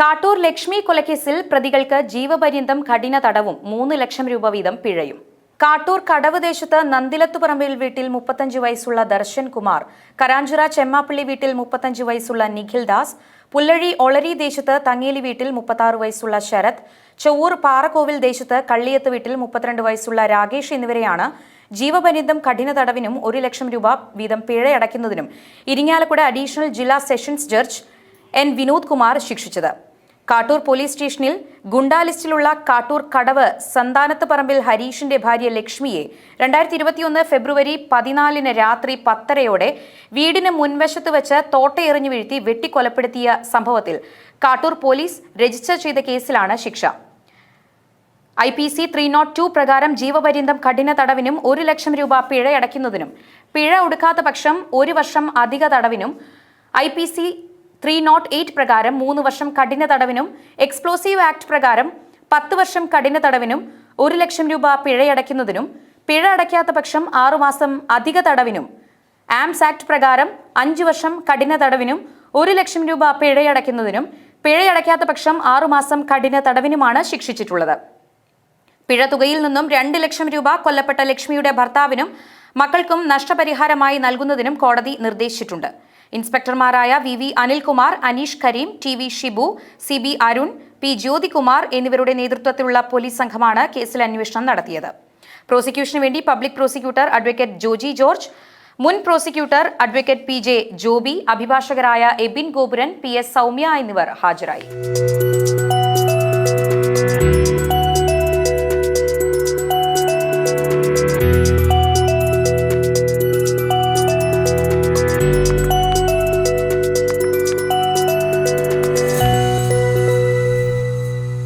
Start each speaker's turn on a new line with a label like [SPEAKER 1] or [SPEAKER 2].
[SPEAKER 1] കാട്ടൂർ ലക്ഷ്മി കൊലക്കേസിൽ പ്രതികൾക്ക് ജീവപര്യന്തം കഠിന തടവും മൂന്ന് ലക്ഷം രൂപ വീതം പിഴയും. കാട്ടൂർ കടവ് ദേശത്ത് നന്ദിലത്തുപറമ്പിൽ വീട്ടിൽ മുപ്പത്തഞ്ച് വയസ്സുള്ള ദർശൻ കുമാർ കരാഞ്ചുറ ചെമ്മാപ്പള്ളി വീട്ടിൽ മുപ്പത്തഞ്ച് വയസ്സുള്ള നിഖിൽ ദാസ് പുല്ലഴി ഒളരി ദേശത്ത് തങ്ങേലി വീട്ടിൽ മുപ്പത്താറ് വയസ്സുള്ള ശരത് ചൊവ്വൂർ പാറക്കോവിൽ ദേശത്ത് കള്ളിയത്ത് വീട്ടിൽ മുപ്പത്തിരണ്ട് വയസ്സുള്ള രാകേഷ് എന്നിവരെയാണ് ജീവപര്യന്തം കഠിന തടവിനും ഒരു ലക്ഷം രൂപ വീതം പിഴയടയ്ക്കുന്നതിനും ഇരിങ്ങാലക്കുട അഡീഷണൽ ജില്ലാ sessions judge N Vinod Kumar ശിക്ഷിച്ചത്. കാട്ടൂർ പോലീസ് സ്റ്റേഷനിൽ ഗുണ്ടാ ലിസ്റ്റിലുള്ള കാട്ടൂർ കടവ് സന്താനത്ത് പറമ്പിൽ ഹരീഷിന്റെ ഭാര്യ ലക്ഷ്മിയെ രണ്ടായിരത്തി ഇരുപത്തിയൊന്ന് ഫെബ്രുവരി പതിനാലിന് രാത്രി പത്തരയോടെ വീടിന് മുൻവശത്ത് വെച്ച് തോട്ടയെറിഞ്ഞു വീഴ്ത്തി വെട്ടിക്കൊലപ്പെടുത്തിയ സംഭവത്തിൽ കാട്ടൂർ പോലീസ് രജിസ്റ്റർ ചെയ്ത കേസിലാണ് ശിക്ഷ. I P C three nought two പ്രകാരം ജീവപര്യന്തം കഠിന തടവിനും ഒരു ലക്ഷം രൂപ പിഴയടയ്ക്കുന്നതിനും പിഴ ഒടുക്കാത്ത പക്ഷം ഒരു വർഷം അധിക തടവിനും I P C three nought eight പ്രകാരം മൂന്ന് വർഷം കഠിന തടവിനും എക്സ്പ്ലോസീവ് ആക്ട് പ്രകാരം പത്ത് വർഷം കഠിന തടവിനും ഒരു ലക്ഷം രൂപ പിഴയടയ്ക്കുന്നതിനും പിഴ അടയ്ക്കാത്ത പക്ഷം ആറുമാസം അധിക തടവിനും ആംസ് ആക്ട് പ്രകാരം അഞ്ചു വർഷം കഠിന തടവിനും ഒരു ലക്ഷം രൂപ പിഴയടയ്ക്കുന്നതിനും പിഴയടയ്ക്കാത്ത പക്ഷം ആറുമാസം കഠിന തടവിനുമാണ് ശിക്ഷിച്ചിട്ടുള്ളത്. പിഴ തുകയിൽ നിന്നും രണ്ട് ലക്ഷം രൂപ കൊല്ലപ്പെട്ട ലക്ഷ്മിയുടെ ഭർത്താവിനും മക്കൾക്കും നഷ്ടപരിഹാരമായി നൽകുന്നതിനും കോടതി നിർദ്ദേശിച്ചിട്ടുണ്ട്. ഇൻസ്പെക്ടർമാരായ V V Anilkumar Aneesh Kareem T V Shibu C B Arun P Jyothikumar എന്നിവരുടെ നേതൃത്വത്തിലുള്ള പോലീസ് സംഘമാണ് കേസിൽ അന്വേഷണം നടത്തിയത്. പ്രോസിക്യൂഷന് വേണ്ടി public prosecutor advocate Joji George മുൻ prosecutor advocate P J Joby അഭിഭാഷകരായ Ebin Gopuran P S Soumya എന്നിവർ ഹാജരായി.